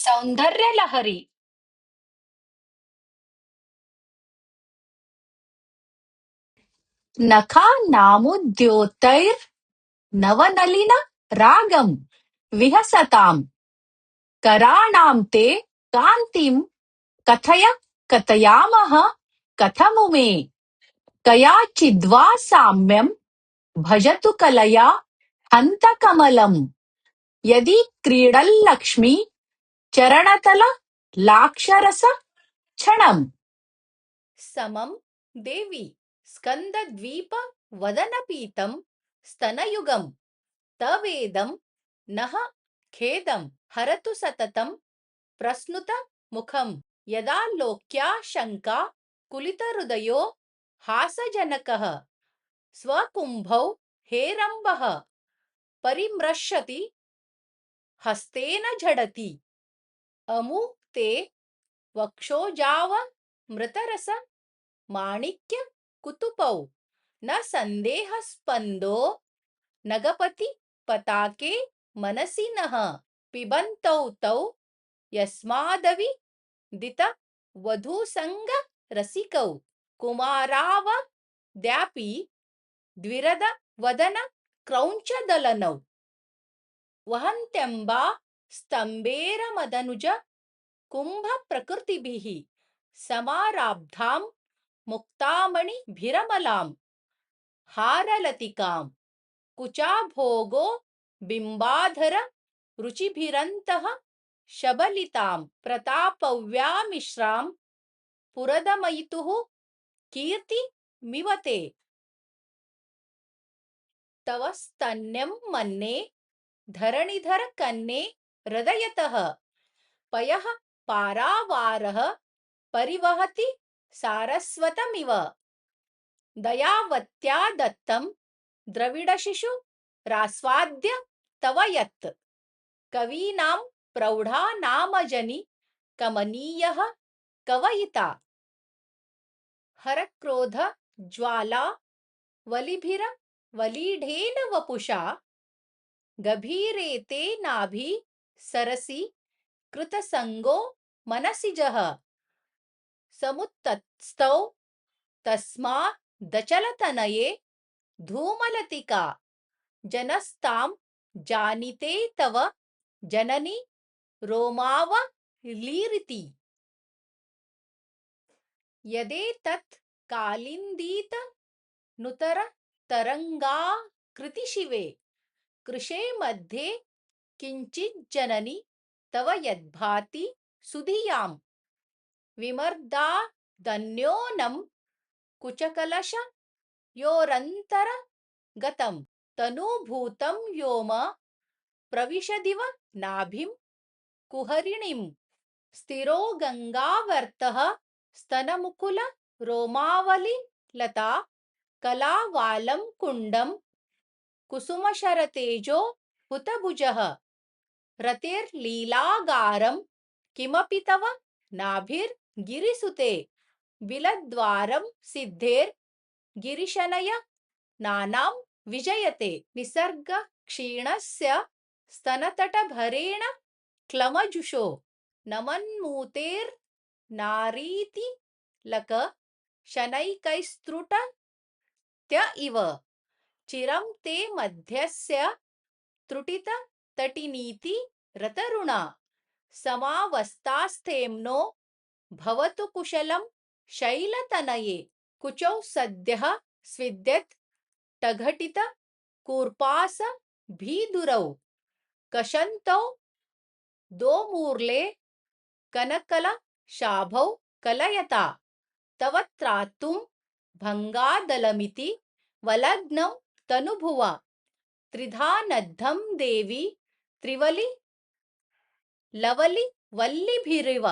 सौंदर्यलहरी। नखानामुद्योतैर्नवनलिन रागं विहसताम्। कराणां ते कान्तिं कथय कथयामः कथमुमे कयाचिद्वा साम्यं भजतु कलया हन्तकमलम्। यदि क्रीडल्लक्ष्मी चरणतल लाक्षरस क्षणम् समं देवी स्कन्दद्वीप वदनपीतं स्तनयुगं तवेदं नः खेदं हरतु सततं प्रस्नुत मुखं यदा लोक्या शङ्का कुलितहृदयो हासजनकः स्वकुम्भौ हेरम्बः परिमृशति हस्तेन झडति। ಅಮುಕ್ತೆ ವಕ್ಷೋಜಾವ ಮೃತರಸ ಮಾಣಿಕ್ಯ ಕುತುಪೌ. ನ ಸಂದೇಹ ಸ್ಪಂದೋ ನಗಪತಿ ಪತಾಕೆ ಮನಸಿನಃ ಪಿಬಂತೌ ತೌ ಯಸ್ಮಾದವಿ ದಿತ ವಧೂಸಂಗ ರಸಿಕೌ. ಕುಮಾರಾವ ದ್ಯಾಪಿ ದ್ವಿರದ ವದನ ಕ್ರೌಂಚದಲನೌ. ವಹಂತೆಂಬ ಸ್ತಂಬೇರ ಮದನುಜ कुम्भ प्रकृतिभिः समाराब्धां मुक्तामणिभिरमलां हारलतिकां कुचाभोगो बिम्बाधर रुचिभिरन्तः शबलितां पुरदमयितुः कीर्तिमिव ते तव मन्ये धरणिधर कन्ये हृदयतः, पयः पारावारः परिवहति सारस्वतमिव। दयावत्या दत्तं द्रविडशिशु रास्वाद्य तव यत्। कवीनां प्रौढा नामजनि कमनीयः कवयिता। हरक्रोध ज्वाला वलिभिर वलीढेन वपुषा। गभीरेते नाभि सरसि कृतसङ्गो मनसिजः समुत्तत्स्थौ तस्मा दचलतनये धूमलतिका। जनस्तां जानिते तव जननि रोमावलीरिति यदेतत् कालिन्दीत नुतर तरङ्गाकृतिशिवे कृशे मध्ये किञ्चिज्जननि तव यद्भाति सुधियाँ विमर्दा धन्योनं कुचकलश योरन्तर गतं तनूभूतं व्योम प्रविशदिव नाभिं कुहरिणीं स्थिरो गङ्गावर्तः स्तनमुकुल रोमावलि लता कलावालं कुण्डं कुसुमशरतेजो हुतभुजः। रतिर्लीलागारं किमपि तव नाभिर्गिरिसुते। बिलद्वारं सिद्धेर्गिरिशनय नानां विजयते। निसर्गक्षीणस्य स्तनतटभरेण क्लमजुषो। नमन्मूतेर्नारीति लक शनैकैस्त्रुट त्य इव। चिरं ते मध्यस्य त्रुटिततटिनीति रतरुणा। समावस्थास्थेम्नो भवतु कुशलं शैलतनये कुचौ सद्यः स्विद्यत् टघटित कूर्पास भीदुरौ कशन्तौ दोमूर्ले कनकल शाभौ कलयता तव त्रातुं भङ्गादलमिति वलग्नं तनुभुवा त्रिधा नद्धं देवी त्रिवलि ಲವಲಿ ವಲ್ಲಿಭಿರಿವ